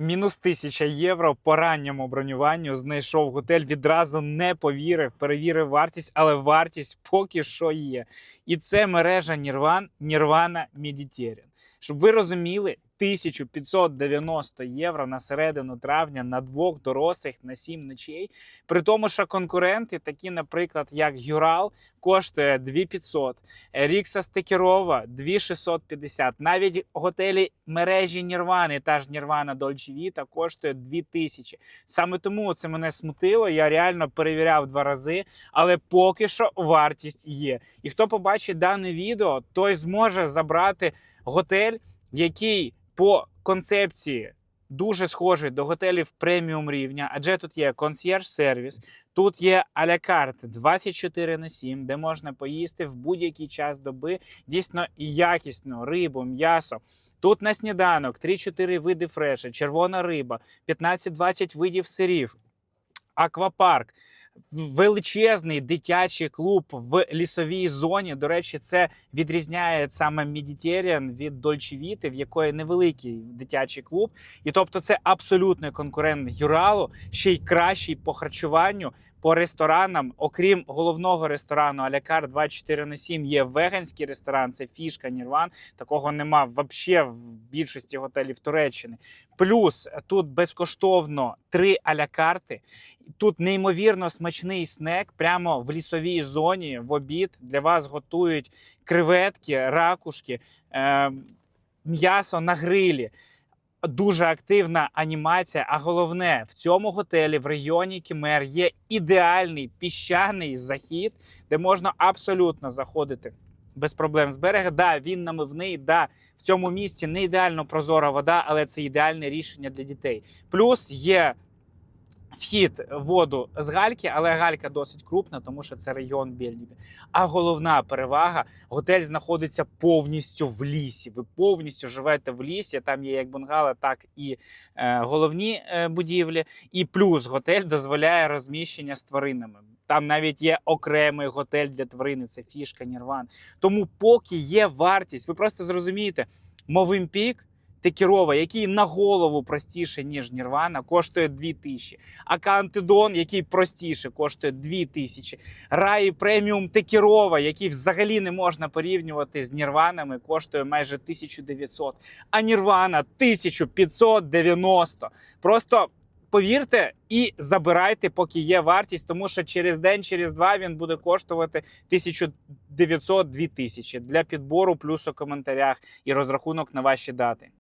Мінус тисяча євро по ранньому бронюванню знайшов готель. Відразу не повірив, перевірив вартість, але вартість поки що є. І це мережа Нірван, Нірвана Медітерін. Щоб ви розуміли, 1590 євро на середину травня на двох дорослих на сім ночей. При тому, що конкуренти, такі, наприклад, як Юрал, коштує 2500, Рікса Стекерова 2650. Навіть готелі мережі Нірвани, та ж Нірвана Дольче Віта коштує 2000. Саме тому це мене смутило. Я реально перевіряв два рази, але поки що вартість є. І хто побачить дане відео, той зможе забрати готель, який по концепції. Дуже схожий до готелів преміум рівня, адже тут є консьєрж-сервіс, тут є алякарт 24 на 7, де можна поїсти в будь-який час доби дійсно якісно рибу, м'ясо. Тут на сніданок 3-4 види фреша, червона риба, 15-20 видів сирів, аквапарк, величезний дитячий клуб в лісовій зоні. До речі, це відрізняє саме Мідітеріан від Дольчевіти, в якої невеликий дитячий клуб. І тобто, це абсолютний конкурент Юралу, ще й кращий по харчуванню. По ресторанам, окрім головного ресторану Алякар 24 на 7, є веганський ресторан, це фішка Нірван. Такого нема взагалі в більшості готелів Туреччини. Плюс тут безкоштовно три алякарти. Тут неймовірно смачний снек прямо в лісовій зоні в обід. Для вас готують креветки, ракушки, е, м'ясо на грилі. Дуже активна анімація. А головне, в цьому готелі в районі Кімер є ідеальний піщаний захід, де можна абсолютно заходити без проблем з берега. Да, він намивний. Да, в цьому місці не ідеально прозора вода, але це ідеальне рішення для дітей. Плюс є вхід воду з гальки, але галька досить крупна, тому що це регіон Бельніві. А головна перевага готель знаходиться повністю в лісі. Ви повністю живете в лісі. Там є як бунгало, так і е, головні е, будівлі. І плюс готель дозволяє розміщення з тваринами. Там навіть є окремий готель для тварини, це фішка Нірван. Тому, поки є вартість, ви просто зрозумієте, Мовимпік Текірова, який на голову простіше, ніж Нірвана, коштує 2000. А Кантидон, який простіше, коштує 2000. Раї преміум Текірова, який взагалі не можна порівнювати з Нірванами, коштує майже 1900. А Нірвана 1590. Просто повірте і забирайте, поки є вартість, тому що через день, через два він буде коштувати 1900-2000 для підбору, плюс у коментарях і розрахунок на ваші дати.